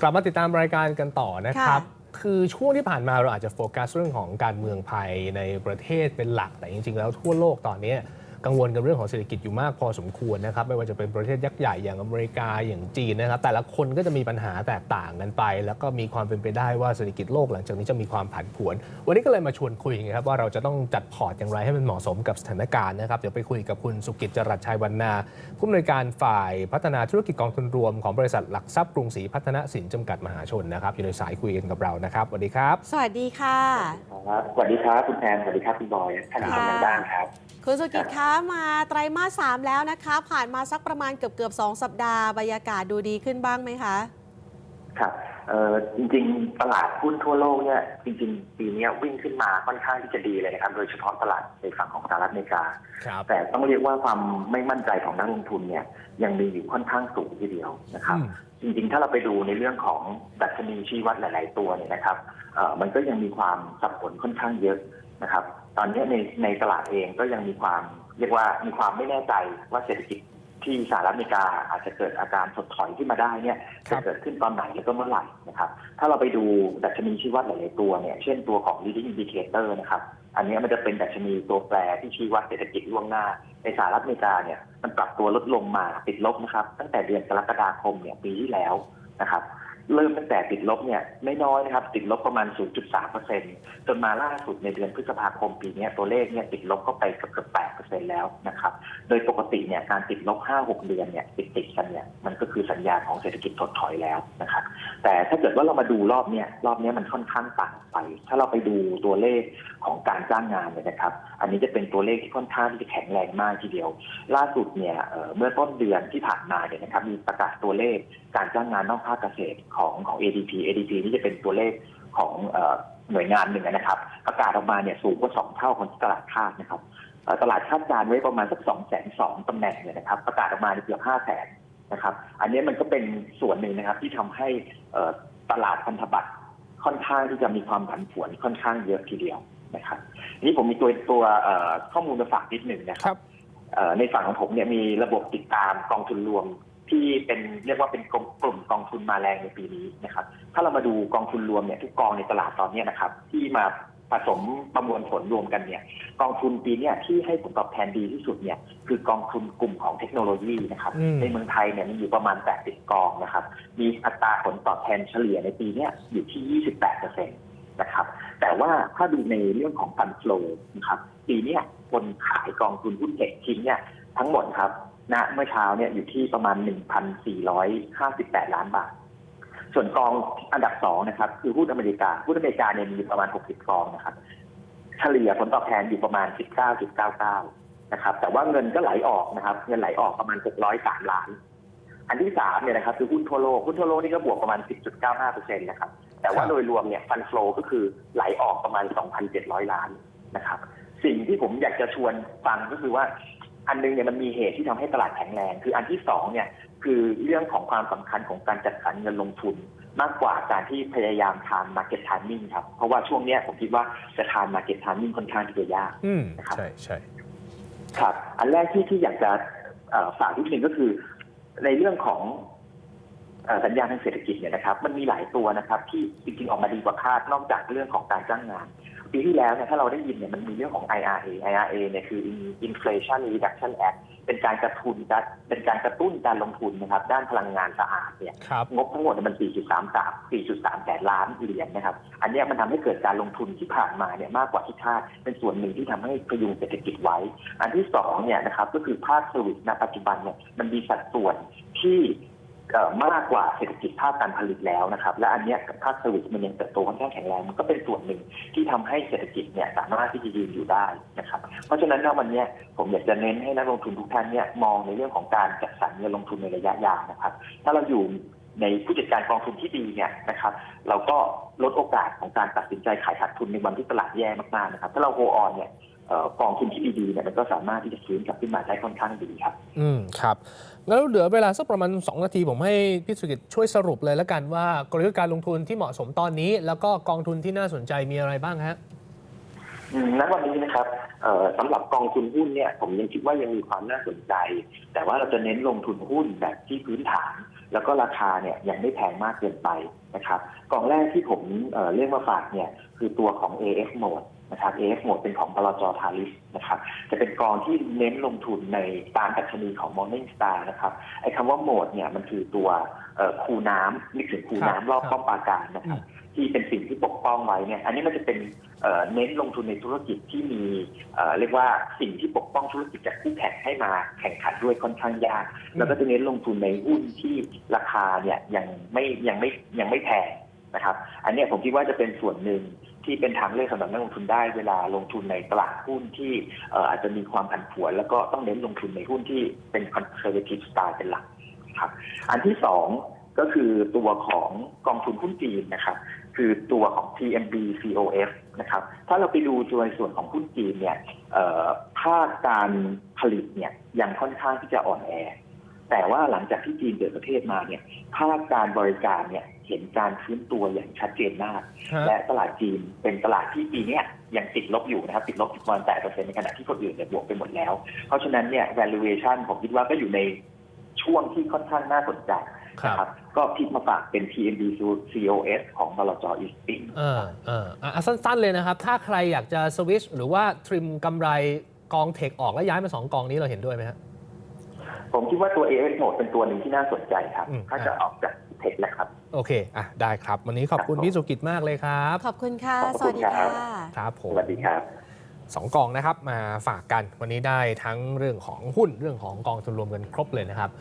กลับมาติดตามรายการกันต่อนะครับ คือช่วงที่ผ่านมาเราอาจจะโฟกัสเรื่องของการเมืองภายในประเทศเป็นหลัก แต่จริง ๆ แล้วทั่วโลกตอนนี้ กังวลกับเรื่องของเศรษฐกิจอยู่มากพอสมควรนะครับไม่ว่าจะเป็นประเทศยักษ์ใหญ่อย่างอเมริกาอย่างจีนนะครับแต่ละคนก็จะมีปัญหาแตกต่างกันไป แล้วก็มีความเป็นไปได้ว่าเศรษฐกิจโลกหลังจากนี้จะมีความผันผวน วันนี้ก็เลยมาชวนคุยไงครับว่าเราจะต้องจัดพอร์ตอย่างไรให้มันเหมาะสมกับสถานการณ์นะครับเดี๋ยวไปคุยกับคุณสุกิจจรัสชัยวรรณาผู้อำนวยการฝ่ายพัฒนาธุรกิจกองทุนรวมของบริษัทหลักทรัพย์กรุงศรีพัฒนสินจำกัดมหาชนนะครับอยู่ในสายคุยกันกับเรานะครับสวัสดีครับ สวัสดีค่ะครับสวัสดีครับคุณแพนสวัสดีครับคุณบอยท่านผู้ชมทางบ้านครับคุณสุกิจคะมาไตรมาสสามแล้วนะคะ ผ่านมาสักประมาณเกือบเกือบๆสองสัปดาห์บรรยากาศดูดีขึ้นบ้างไหมคะครับเอ่อจริงๆ ตลาดหุ้นทั่วโลกเนี่ยจริง ๆ ปีนี้วิ่งขึ้นมาค่อนข้างที่จะดีเลยนะครับ โดยเฉพาะตลาดในฝั่งของสหรัฐอเมริกาครับแต่ต้องเรียกว่าความไม่มั่นใจของนักลงทุนเนี่ยยังมีอยู่ค่อนข้างสูงทีเดียวนะครับ จริงๆ ถ้าเราไปดูในเรื่องของดัชนีชี้วัดหลาย ๆ ตัวเนี่ยนะครับเอ่อมันก็ยังมีความสับสนค่อนข้างเยอะ นะครับ ตอนนี้ในในตลาดเองก็ยังมีความเรียกว่ามีความไม่แน่ใจว่าเศรษฐกิจที่สหรัฐอเมริกาอาจจะเกิดอาการถดถอยขึ้นมาได้เนี่ยครัจะบเกิดขึ้นตอนไหนแล้วก็เมื่อไหร่นะครับ ถ้าเราไปดูดัชนีชี้วัดหลายๆตัวเนี่ยเช่นตัวของ leading indicator นะครับ อันนี้มันจะเป็นดัชนีตัวแปรที่ชี้วัดเศรษฐกิจล่วงหน้า ในสหรัฐอเมริกาเนี่ยมันปรับตัวลดลงมาติดลบนะครับ ตั้งแต่เดือนกรกฎาคมเนี่ยปีที่แล้วนะครับ เริ่มตั้งแต่ติดลบเนี่ยไม่น้อยนะครับ ติดลบประมาณ 0.3%จนมาล่าสุดในเดือนพฤษภาคมปีนี้ตัวเลขเนี่ยติดลบก็ไปเกือบเกือบ8%แล้วนะครับ โดยปกติเนี่ยการติดลบ 5-6 เดือนเนี่ยติดติดกันเนี่ยมันก็คือสัญญาณของเศรษฐกิจถดถอยแล้วนะครับ แต่ถ้าเกิดว่าเรามาดูรอบเนี้ยรอบนี้มันค่อนข้างต่างไป ถ้าเราไปดูตัวเลขของการจ้างงานเนี่ยนะครับ อันนี้จะเป็นตัวเลขที่ค่อนข้างที่จะแข็งแรงมากทีเดียว ล่าสุดเนี่ยเเมื่อต้นเดือนที่ผ่านมาเนี่ยนะครับมีประกาศตัวเลขการจ้างงานนอกภาคเกษตรของของ ADP ADP นี่จะเป็นตัวเลขของเอ่อหน่วยงานหนึ่งนะครับประกาศออกมาเนี่ยสูงกว่าสองเท่าของที่ตลาดคาดนะครับเอ่อตลาดคาดการณ์ไว้ประมาณสักสองแสนสองตำแหน่งเนี่ยนะครับ ประกาศออกมาเนี่ยเกือบห้าแสนนะครับ อันนี้มันก็เป็นส่วนหนึ่งนะครับที่ทำให้เอ่อตลาดพันธบัตรค่อนข้างที่จะมีความผันผวนค่อนข้างเยอะทีเดียวนะครับทีนี้ผมมีตัวตัวเอ่อข้อมูลมาฝากนิดหนึ่งนะคครัรับเอ่อในฝั่งของผมเนี่ยมีระบบติดตามกองทุนรวม ที่เป็นเรียกว่าเป็นกลุ่มกลุ่มกองทุนมาแรงในปีนี้นะครับ ถ้าเรามาดูกองทุนรวมเนี่ยทุกกองในตลาดตอนเนี้ยนะครับ ที่มาผสมประมวลผลรวมกันเนี่ย กองทุนปีเนี้ยที่ให้ผลตอบแทนดีที่สุดเนี่ยคือกองทุนกลุ่มของเทคโนโลยีนะครับอืมในเมืองไทยเนี่ยมีอยู่ประมาณ 80 กองนะครับ มีอัตราผลตอบแทนเฉลี่ยในปีเนี้ยอยู่ที่ 28%นะครับ แต่ว่าถ้าดูในเรื่องของฟันฟลูนะครับ ปีเนี้ยคนขายกองทุนหุ้นเทคทิ้งเนี่ยทั้งหมดครับ ณเมื่อเช้าเนี่ยอยู่ที่ประมาณ 1,458 ล้านบาท ส่วนกองอันดับสองนะครับ คือหุ้นอเมริกาหุ้นอเมริกาเนี่ยมีประมาณ 60 กองนะครับ เฉลี่ยผลตอบแทนอยู่ประมาณ 19.99 นะครับ แต่ว่าเงินก็ไหลออกนะครับ เงินไหลออกประมาณ 603 ล้าน อันที่สามเนี่ยนะครับคือหุ้นทั่วโลกหุ้นทั่วโลกนี่ก็บวกประมาณ 10.95%นะครับ แต่ว่าโดยรวมเนี่ยฟันโฟลก็คือไหลออกประมาณ 2,700 ล้านนะครับ สิ่งที่ผมอยากจะชวนฟังก็คือว่า อันหนึงเนี่ยมันมีเหตุที่ทำให้ตลาดแข็งแรง คืออันที่สองเนี่ยคือเรื่องของความสำคัญของการจัดสรรเงินลงทุน มากกว่าการที่พยายามทาน market timing ครับ เพราะว่าช่วงเนี้ยผมคิดว่าจะทาน market timing ค่อนข้างที่จะยากอืมนะครับใช่ใช่ครับ อันแรกที่ที่อยากจะเอ่อฝากนิดนึงก็คือ ในเรื่องของเอ่อสัญญาณทางเศรษฐกิจเนี่ยนะครับ มันมีหลายตัวนะครับ ที่จริงๆออกมาดีกว่าคาดนอกจากเรื่องของการจ้างงาน ปีที่แล้วเนี่ยถ้าเราได้ยินเนี่ยมันมีเรื่องของ IRA IRA เนี่ยคือ Inflation Reduction Act เป็นการกระทุนการเป็นการกระตุ้นการลงทุนนะครับ ด้านพลังงานสะอาดเนี่ยครับงบทั้งหมดเนี่ยมัน 4.33 4.3แสนล้านเหรียญนะครับ อันเนี้ยมันทำให้เกิดการลงทุนที่ผ่านมาเนี่ยมากกว่าที่คาดเป็นส่วนหนึ่งที่ทำให้พยุงเศรษฐกิจไว้ อันที่สองเนี่ยนะครับก็คือภาคเซอร์วิสณปัจจุบันเนี่ยมันมีสัดส่วนที่เอ่อ มากกว่าเศรษฐกิจภาคการผลิตแล้วนะครับ และอันนี้ยภาคเซอร์วิสมันยังเติบโตค่อนข้างแข็งแรงมันก็เป็นส่วนหนึ่งที่ทำให้เศรษฐกิจเนี่ยสามารถที่จะยืนอยู่ได้นะครับเพราะฉะนั้นณวันนี้ผมอยากจะเน้นให้นักลงทุนทุกท่านเนี่ยมองในเรื่องของการจัดสรรเงินลงทุนในระยะยาวนะครับ ถ้าเราอยู่ในผู้จัดการกองทุนที่ดีเนี่ยนะครับ เราก็ลดโอกาสของการตัดสินใจขายขาดทุนในวันที่ตลาดแย่มากๆนะครับ ถ้าเราโฮออนเนี่ย กองทุนที่ดีๆเนี่ยมันก็สามารถที่จะฟื้นกลับขึ้นมาได้ค่อนข้างดีครับ อืมครับงั้นเหลือเวลาสักประมาณ 2 นาทีผมให้พี่สุกิจช่วยสรุปเลยแล้วกันว่ากลยุทธ์การลงทุนที่เหมาะสมตอนนี้ แล้วก็กองทุนที่น่าสนใจมีอะไรบ้างฮะอืมณวันนี้นะครับเอ่อสำหรับกองทุนหุ้นเนี่ยผมยังคิดว่ายังมีความน่าสนใจ แต่ว่าเราจะเน้นลงทุนหุ้นแบบที่พื้นฐาน แล้วก็ราคาเนี่ยยังไม่แพงมากเกินไปนะครับกองแรกที่ผมเอ่อเรียกมาฝากเนี่ยคือตัวของ AF Mode นะครับ AF Mode เป็นของบลจทาริสนะครับ จะเป็นกองที่เน้นลงทุนในตามดัชนีของ Morningstar นะครับ ไอ้คำว่าโหมดเนี่ยมันคือตัวเอ่อคูน้ำนึกถึงคูน้ำรอบครับป้อมปราการนะครับที่เป็นสิ่งที่ปกป้องไว้เนี่ย อันนี้มันจะเป็นเอ่อเน้นลงทุนในธุรกิจที่มีเอ่อเรียกว่าสิ่งที่ปกป้องธุรกิจจากคู่แข่งให้มาแข่งขันด้วยค่อนข้างยาก แล้วก็จะเน้นลงทุนในหุ้นที่ราคาเนี่ยยังไม่ยังไม่ยังไม่แพงนะครับ อันเนี้ยผมคิดว่าจะเป็นส่วนหนึ่ง ที่เป็นทางเลือกสำหรับนักลงทุนได้เวลาลงทุนในตลาดหุ้นที่อาจจะมีความผันผวน แล้วก็ต้องเน้นลงทุนในหุ้นที่เป็น conservative style เป็นหลักครับอันที่สองก็คือตัวของกองทุนหุ้นจีนนะครับคือตัวของ TMB COF นะครับถ้าเราไปดูตัวในส่วนของหุ้นจีนเนี่ยภาคการผลิตเนี่ยยังค่อนข้างที่จะอ่อนแอ แต่ว่าหลังจากที่จีนเปิดประเทศมาเนี่ยภาคการบริการเนี่ย เห็นการฟื้นตัวอย่างชัดเจนมากฮะและตลาดจีนเป็นตลาดที่ปีเนี้ยยังติดลบอยู่นะครับ ติดลบประมาณ8เปอร์เซ็นต์ในขณะที่คนอื่นเนี่ยบวกไปหมดแล้ว เพราะฉะนั้นเนี่ย valuation ผมคิดว่าก็อยู่ในช่วงที่ค่อนข้างน่าสนใจครับนะครับก็พลิกมาฝากเป็น TMB COS ของบลจอีสติ้งเออเอออะสั้นๆเลยนะครับ ถ้าใครอยากจะสวิชหรือว่าทริมกำไรกองเทคออกแล้วย้ายมาสองกองนี้เราเห็นด้วยไหมฮะผมคิดว่าตัว AS Mode เป็นตัวหนึ่งที่น่าสนใจครับอืมถ้าจะออกจาก เทคแล้วครับ โอเคอะได้ครับ วันนี้ขอบคุณครับผม พี่สุกิจมากเลยครับ ขอบคุณค่ะ ขอบคุณสวัสดีครัค่ะ บ ครับผสม วัสดีครับ สองกองนะครับมาฝากกันวันนี้ได้ทั้งเรื่องของหุ้นเรื่องของกองทุนรวมกันครบเลยนะครับ